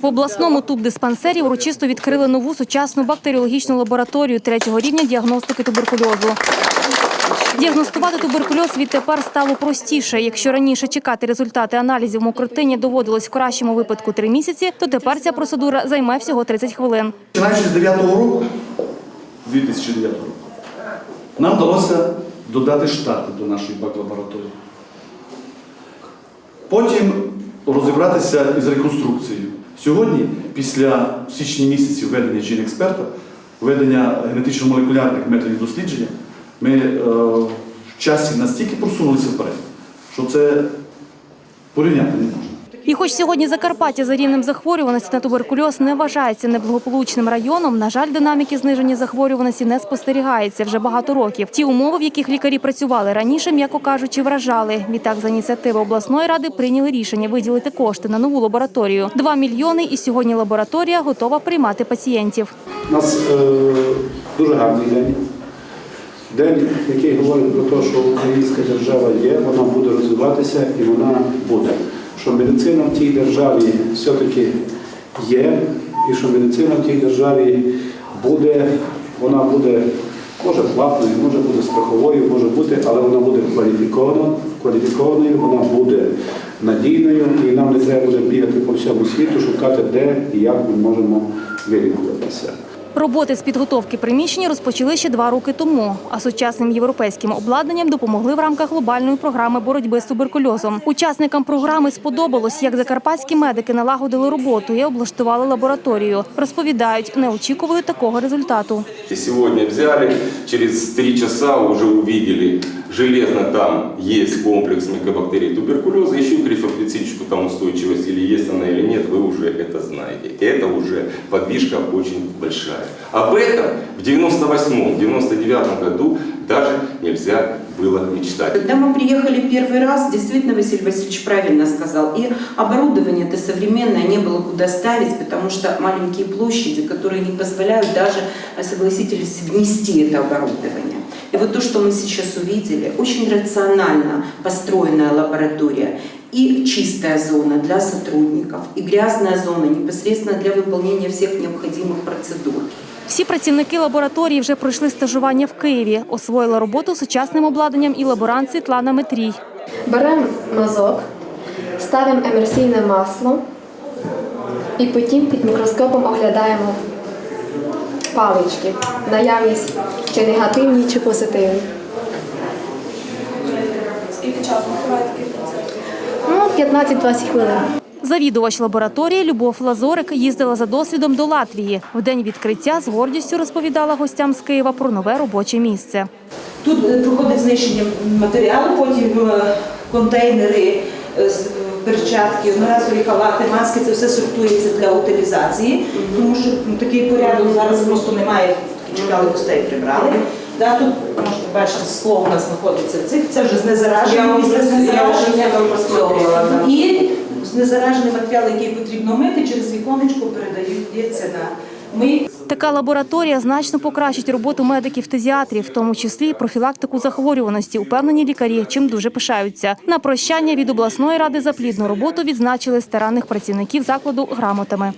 В обласному тубдиспансері урочисто відкрили нову сучасну бактеріологічну лабораторію третього рівня діагностики туберкульозу. Діагностувати туберкульоз відтепер стало простіше. Якщо раніше чекати результати аналізів мокротині доводилось в кращому випадку три місяці, то тепер ця процедура займе всього 30 хвилин. Починаючи з 9 року, 2009 року, нам вдалося додати штати до нашої бак-лабораторії. Потім розібратися із реконструкцією. Сьогодні, після січні місяці введення жін-експерта, введення генетично-молекулярних методів дослідження, ми е, в часі настільки просунулися вперед, що це порівняти не можна. І хоч сьогодні Закарпаття за рівнем захворюваності на туберкульоз не вважається неблагополучним районом, на жаль, динаміки зниження захворюваності не спостерігається вже багато років. Ті умови, в яких лікарі працювали раніше, м'яко кажучи, вражали. Відтак, за ініціативи обласної ради прийняли рішення виділити кошти на нову лабораторію. Два мільйони, і сьогодні лабораторія готова приймати пацієнтів. У нас е, дуже гарний день. День, який говорить про те, що українська держава є, вона буде розвиватися і вона буде. Що медицина в тій державі все-таки є, і що медицина в тій державі буде, вона буде може платною, може бути страховою, може бути, але вона буде кваліфікованою, вона буде надійною, і нам не треба буде бігати по всьому світу, шукати, де і як ми можемо вилікуватися. Роботи з підготовки приміщення розпочали ще два роки тому. А сучасним європейським обладнанням допомогли в рамках глобальної програми боротьби з туберкульозом. Учасникам програми сподобалось, як закарпатські медики налагодили роботу і облаштували лабораторію. Розповідають, не очікували такого результату. И сегодня взяли, через три часа уже увидели, железно там есть комплекс микобактерий туберкулеза, еще и грифоплецинчику там устойчивость, или есть она или нет, вы уже это знаете. Это уже подвижка очень большая. Об этом в 98-м, 99 году даже нельзя было мечтать. Когда мы приехали первый раз, действительно Василий Васильевич правильно сказал, и оборудование-то современное не было куда ставить, потому что маленькие площади, которые не позволяют даже, а, согласитесь, внести это оборудование. И вот то, что мы сейчас увидели, очень рационально построенная лаборатория и чистая зона для сотрудников, и грязная зона непосредственно для выполнения всех необходимых процедур. Всі працівники лабораторії вже пройшли стажування в Києві, освоїла роботу з сучасним обладнанням і лаборант Світлана Метрій. Беремо мазок, ставимо емерсійне масло і потім під мікроскопом оглядаємо палички, наявність чи негативні, чи позитивні. Скільки часу 15-20 хвилин. Завідувач лабораторії Любов Лазорик їздила за досвідом до Латвії. В день відкриття з гордістю розповідала гостям з Києва про нове робоче місце. Тут е, проходить знищення матеріалу, потім е, контейнери, е, з- перчатки, одноразові халати, маски, це все сортується для утилізації, тому що ну, такий порядок зараз просто немає, чекали гостей, прибрали. Да, тут можете бачити, скло у нас знаходиться цих, це вже знезараження. І знезаражений матеріал, який потрібно мити, через віконечко передається на ми. Така лабораторія значно покращить роботу медиків-фтизіатрів, в тому числі профілактику захворюваності, упевнені лікарі, чим дуже пишаються. На прощання від обласної ради за плідну роботу відзначили старанних працівників закладу грамотами.